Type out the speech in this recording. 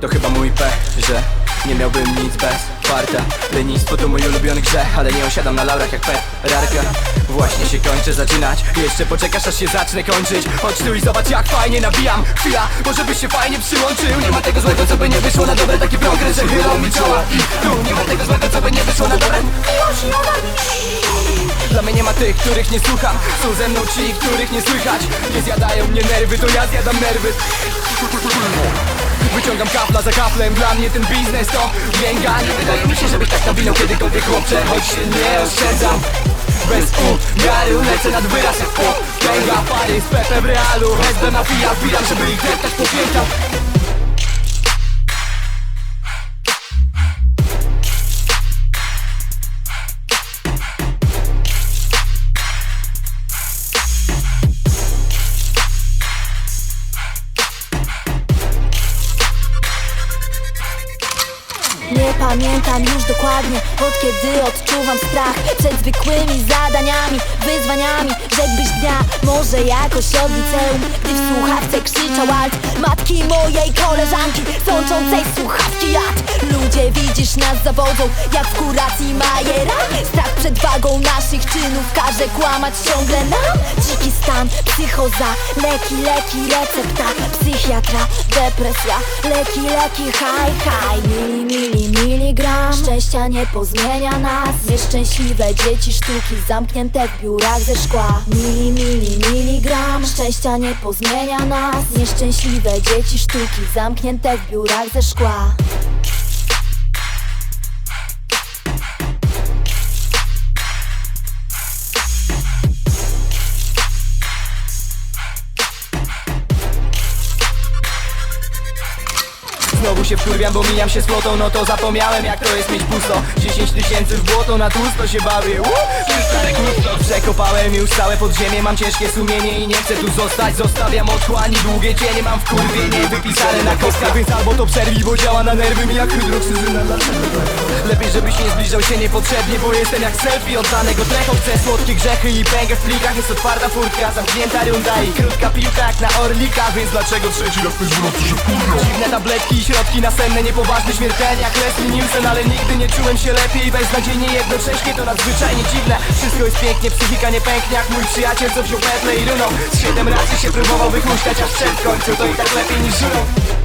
To chyba mój pech, że nie miałbym nic bez farta. Lenistwo to mój ulubiony grzech, ale nie osiadam na laurach jak Rarka Właśnie się kończę zaczynać. Jeszcze poczekasz aż się zacznę kończyć. Chodź tu i zobacz jak fajnie nabijam. Chwila, może byś się fajnie przyłączył. Nie ma tego złego co by nie wyszło na dobre. Takie progres, że chylą mi czoła I tu. Nie ma tego złego co by nie wyszło na dobre. Dla mnie nie ma tych, których nie słucham. Są ze mną ci, których nie słychać. Nie zjadają mnie nerwy, to ja zjadam nerwy Wyciągam kapla za kaplem, dla mnie ten biznes to jęga Nie wydaje mi się, żebyś tak nawinął kiedykolwiek chłopcze Choć się nie oszczędzam. Bez umiaru lecę nad wyraz jak pół Węga, pary z Pepe w realu SB mafia, wbijam, żeby ich deptać po piętach Nie pamiętam już dokładnie Od kiedy odczuwam strach Przed zwykłymi zadaniami jakoś od liceum Gdy w słuchawce krzyczał alt Matki mojej koleżanki Sączącej słuchawki jad. Ludzie widzisz nas zawodzą Jak w kuracji Majera. Strach przed wagą naszych czynów Każe kłamać ciągle nam. Dziki stan, psychoza Leki, leki, recepta. Psychiatra, depresja Leki, leki, haj, haj. Mili, mili, miligram Szczęścia nie pozmienia nas. Nieszczęśliwe dzieci sztuki Zamknięte w biurach ze szkła. Mili, mili, miligram Szczęścia nie pozmienia nas. Nieszczęśliwe dzieci sztuki Zamknięte w biurach ze szkła Znowu się wkurwiam, bo mijam się z flotą. No to zapomniałem jak to jest mieć pusto. 10 tysięcy w błoto, na tłusto się bawię. Uuu! Przekopałem już całe podziemie Mam ciężkie sumienie i nie chcę tu zostać. Zostawiam otchłani, długie cienie Mam wkurwienie wypisane na kostkach. Więc albo to przerwij, bo działa na nerwy mi jak hydroksyzyna. Lepiej żebyś nie zbliżał się niepotrzebnie Bo jestem jak selfie od danego trechu. Chcę słodkie grzechy i pęgę w plikach. Jest otwarta furtka, zamknięta runda I krótka piłka jak na orlikach Więc dlaczego trzeci raz ktoś zwrotu się Dziwne tabletki i środki nasenne Niepoważny śmiertelnie jak Leslie Nielsen Ale nigdy nie czułem się lepiej. Beznadziejnie jednocześnie to nadzwyczajnie dziwne. Wszystko jest pięknie, psychika nie pęknie Jak mój przyjaciel co wziął petlę i runął. Z siedem razy się próbował wychuśtać Aż przed w końcu to i tak lepiej niż żurą